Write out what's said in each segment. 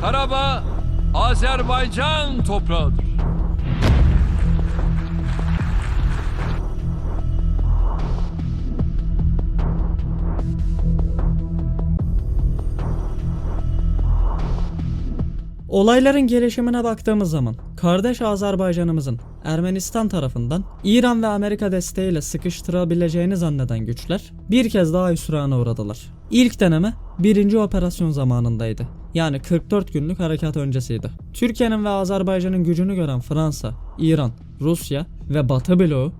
Karabağ Azerbaycan toprağıdır. Olayların gelişimine baktığımız zaman kardeş Azerbaycanımızın Ermenistan tarafından İran ve Amerika desteğiyle sıkıştırabileceğini zanneden güçler bir kez daha hüsrana uğradılar. İlk deneme birinci operasyon zamanındaydı. Yani 44 günlük harekat öncesiydi. Türkiye'nin ve Azerbaycan'ın gücünü gören Fransa, İran, Rusya ve Batı bloğu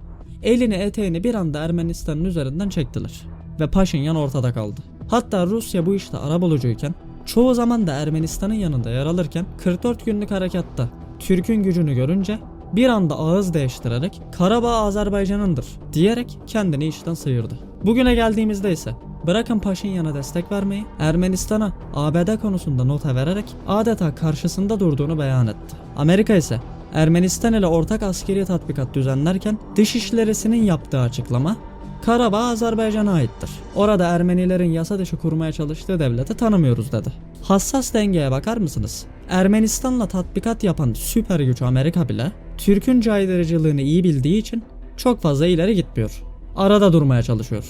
elini eteğini bir anda Ermenistan'ın üzerinden çektiler. Ve Paşinyan ortada kaldı. Hatta Rusya bu işte arabulucuyken çoğu zaman da Ermenistan'ın yanında yer alırken 44 günlük harekatta Türk'ün gücünü görünce bir anda ağız değiştirerek Karabağ Azerbaycan'ındır diyerek kendini işten sıyırdı. Bugüne geldiğimizde ise bırakın Paşinyan'a destek vermeyi Ermenistan'a ABD konusunda nota vererek adeta karşısında durduğunu beyan etti. Amerika ise Ermenistan ile ortak askeri tatbikat düzenlerken Dışişlerisi'nin yaptığı açıklama Karabağ Azerbaycan'a aittir. Orada Ermenilerin yasa dışı kurmaya çalıştığı devleti tanımıyoruz dedi. Hassas dengeye bakar mısınız? Ermenistan'la tatbikat yapan süper güç Amerika bile Türk'ün caydırıcılığını iyi bildiği için çok fazla ileri gitmiyor. Arada durmaya çalışıyor.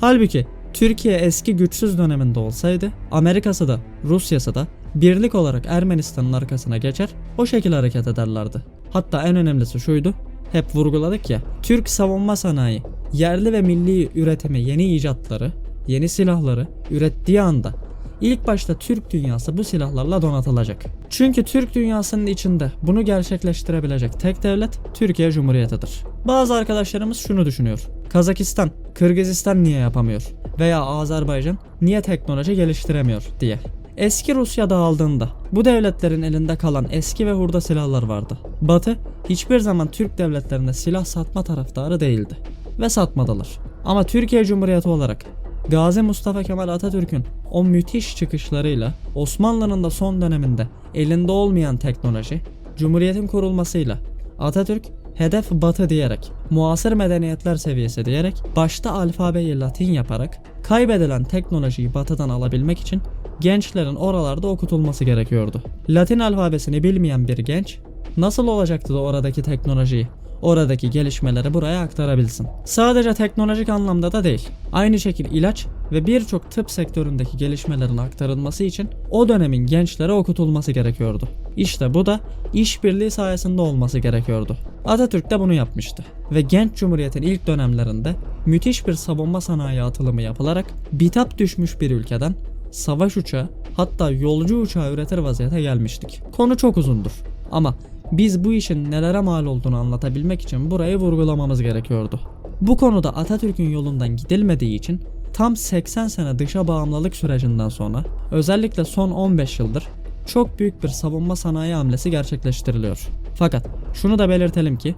Halbuki Türkiye eski güçsüz döneminde olsaydı Amerika'sı da Rusya'sı da birlik olarak Ermenistan'ın arkasına geçer o şekilde hareket ederlerdi. Hatta en önemlisi şuydu hep vurguladık ya. Türk savunma sanayi yerli ve milli üretimi yeni icatları, yeni silahları ürettiği anda ilk başta Türk dünyası bu silahlarla donatılacak. Çünkü Türk dünyasının içinde bunu gerçekleştirebilecek tek devlet Türkiye Cumhuriyeti'dir. Bazı arkadaşlarımız şunu düşünüyor. Kazakistan, Kırgızistan niye yapamıyor? Veya Azerbaycan niye teknoloji geliştiremiyor diye. Eski Rusya dağıldığında bu devletlerin elinde kalan eski ve hurda silahlar vardı. Batı hiçbir zaman Türk devletlerine silah satma taraftarı değildi ve satmadılar. Ama Türkiye Cumhuriyeti olarak Gazi Mustafa Kemal Atatürk'ün o müthiş çıkışlarıyla Osmanlı'nın da son döneminde elinde olmayan teknoloji, Cumhuriyetin kurulmasıyla Atatürk hedef batı diyerek, muasır medeniyetler seviyesi diyerek, başta alfabeyi Latin yaparak, kaybedilen teknolojiyi batıdan alabilmek için gençlerin oralarda okutulması gerekiyordu. Latin alfabesini bilmeyen bir genç nasıl olacaktı da oradaki teknolojiyi, oradaki gelişmeleri buraya aktarabilsin? Sadece teknolojik anlamda da değil. Aynı şekil ilaç ve birçok tıp sektöründeki gelişmelerin aktarılması için o dönemin gençlere okutulması gerekiyordu. İşte bu da işbirliği sayesinde olması gerekiyordu. Atatürk de bunu yapmıştı ve genç cumhuriyetin ilk dönemlerinde müthiş bir savunma sanayi atılımı yapılarak bitap düşmüş bir ülkeden savaş uçağı hatta yolcu uçağı üretir vaziyete gelmiştik. Konu çok uzundur ama biz bu işin nelere mal olduğunu anlatabilmek için burayı vurgulamamız gerekiyordu. Bu konuda Atatürk'ün yolundan gidilmediği için tam 80 sene dışa bağımlılık sürecinden sonra özellikle son 15 yıldır çok büyük bir savunma sanayi hamlesi gerçekleştiriliyor. Fakat şunu da belirtelim ki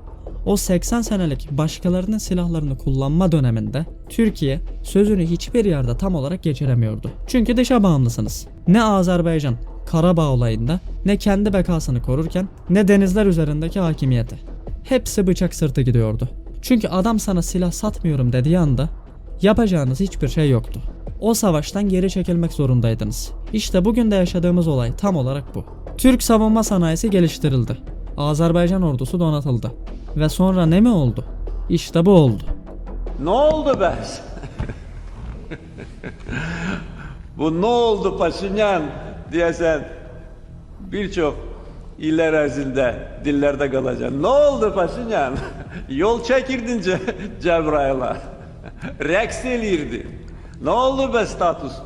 o 80 senelik başkalarının silahlarını kullanma döneminde Türkiye sözünü hiçbir yerde tam olarak geçiremiyordu. Çünkü dışa bağımlısınız. Ne Azerbaycan Karabağ olayında ne kendi bekasını korurken ne denizler üzerindeki hakimiyeti. Hepsi bıçak sırtı gidiyordu. Çünkü adam sana silah satmıyorum dediği anda yapacağınız hiçbir şey yoktu. O savaştan geri çekilmek zorundaydınız. İşte bugün de yaşadığımız olay tam olarak bu. Türk savunma sanayisi geliştirildi. Azerbaycan ordusu donatıldı. Ve sonra ne mi oldu? İşte bu oldu. Ne oldu be? Bu ne oldu Paşinyan deyəsən bir çox illər ərzində dillərdə qalacaq. Nə oldu Paşinyan? Yol çəkirdin Cəbrayıla. Rəqs eləyirdi. Nə oldu bə status?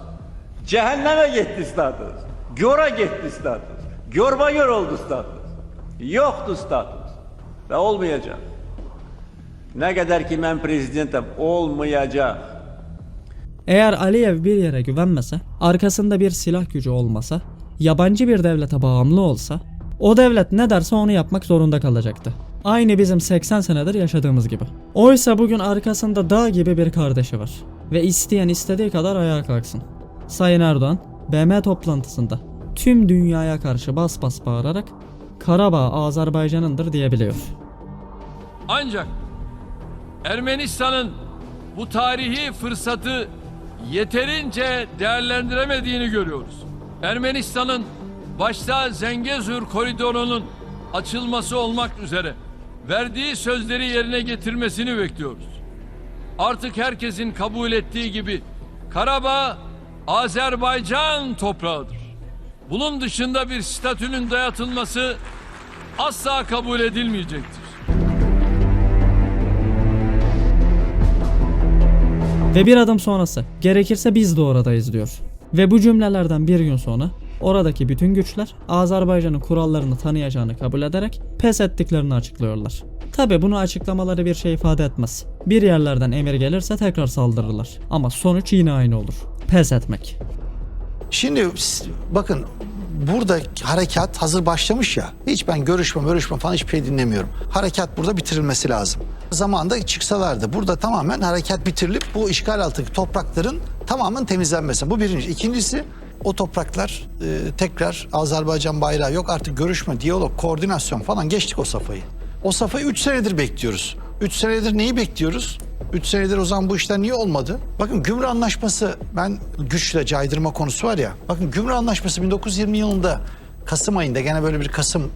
Cəhənnəmə getdi status. Gora getdi status. Görba gör oldu status. Yoxdur status. Və olmayacaq. Nə qədər ki mən prezidentəm, olmayacaq. Eğer Aliyev bir yere güvenmese, arkasında bir silah gücü olmasa, yabancı bir devlete bağımlı olsa, o devlet ne derse onu yapmak zorunda kalacaktı. Aynı bizim 80 senedir yaşadığımız gibi. Oysa bugün arkasında dağ gibi bir kardeşi var. Ve isteyen istediği kadar ayağa kalksın. Sayın Erdoğan, BM toplantısında tüm dünyaya karşı bas bas bağırarak Karabağ Azerbaycan'ındır diyebiliyor. Ancak Ermenistan'ın bu tarihi fırsatı yeterince değerlendiremediğini görüyoruz. Ermenistan'ın başta Zengezur koridorunun açılması olmak üzere verdiği sözleri yerine getirmesini bekliyoruz. Artık herkesin kabul ettiği gibi Karabağ Azerbaycan toprağıdır. Bunun dışında bir statünün dayatılması asla kabul edilmeyecektir. Ve bir adım sonrası gerekirse biz de oradayız diyor. Ve bu cümlelerden bir gün sonra oradaki bütün güçler Azerbaycan'ın kurallarını tanıyacağını kabul ederek pes ettiklerini açıklıyorlar. Tabi bunu açıklamaları bir şey ifade etmez. Bir yerlerden emir gelirse tekrar saldırırlar. Ama sonuç yine aynı olur. Pes etmek. Şimdi bakın burada harekat hazır başlamış ya. Hiç ben görüşme görüşme falan hiçbir şey dinlemiyorum. Harekat burada bitirilmesi lazım. Zamanında çıksalardı. Burada tamamen harekat bitirilip bu işgal altındaki toprakların tamamen temizlenmesi. Bu birinci. İkincisi o topraklar e, tekrar Azerbaycan bayrağı yok artık görüşme, diyalog, koordinasyon falan geçtik o safhayı. O safhayı 3 senedir bekliyoruz. 3 senedir neyi bekliyoruz? 3 senedir o zaman bu işler niye olmadı? Bakın Gümrük Anlaşması ben güçle caydırma konusu var ya. Bakın Gümrük Anlaşması 1920 yılında Kasım ayında gene böyle bir Kasım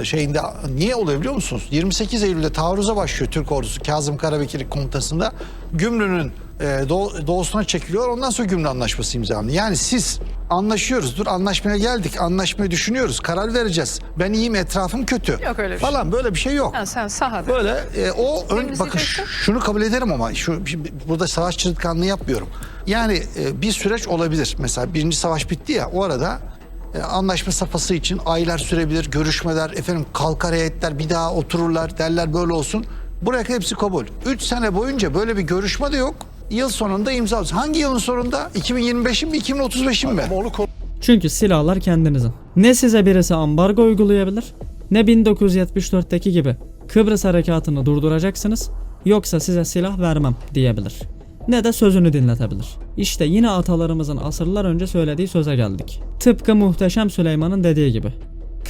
e, şeyinde niye oluyor biliyor musunuz? 28 Eylül'de taarruza başlıyor Türk ordusu Kazım Karabekir komutasında. Gümrü'nün e, doğ- doğusuna çekiliyor. Ondan sonra Gümrük Anlaşması imzalanıyor. Yani siz anlaşıyoruz. Dur anlaşmaya geldik. Anlaşmayı düşünüyoruz. Karar vereceğiz. Ben iyiyim etrafım kötü. Yok öyle bir şey. Falan böyle bir şey yok. Ha, sen sahada. Böyle e, o ön, bakın şunu kabul ederim ama şu burada savaş çırtkanlığı yapmıyorum. Yani e, bir süreç olabilir. Mesela birinci savaş bitti ya o arada e, anlaşma safhası için aylar sürebilir, görüşmeler, efendim kalkar heyetler bir daha otururlar derler böyle olsun. Buraya kadar hepsi kabul. Üç sene boyunca böyle bir görüşme de yok. Yıl sonunda imza. Hangi yılın sonunda? 2025'in mi 2035'in mi? Çünkü silahlar kendinizin. Ne size birisi ambargo uygulayabilir, ne 1974'teki gibi Kıbrıs harekatını durduracaksınız, yoksa size silah vermem diyebilir. Ne de sözünü dinletebilir. İşte yine atalarımızın asırlar önce söylediği söze geldik. Tıpkı Muhteşem Süleyman'ın dediği gibi.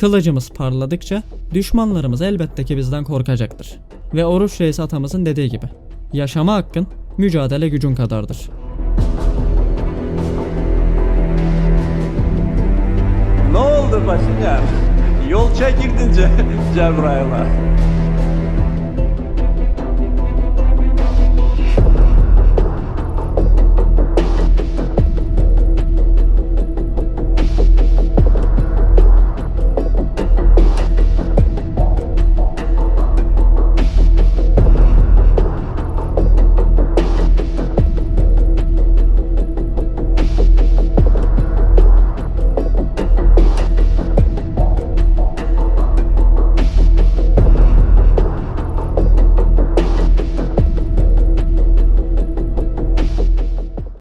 Kılıcımız parladıkça düşmanlarımız elbette ki bizden korkacaktır. Ve Oruç Reis atamızın dediği gibi. Yaşama hakkın mücadele gücün kadardır. Ne oldu Paşinyan? Yol çekirdin Ce- Cebrail'a.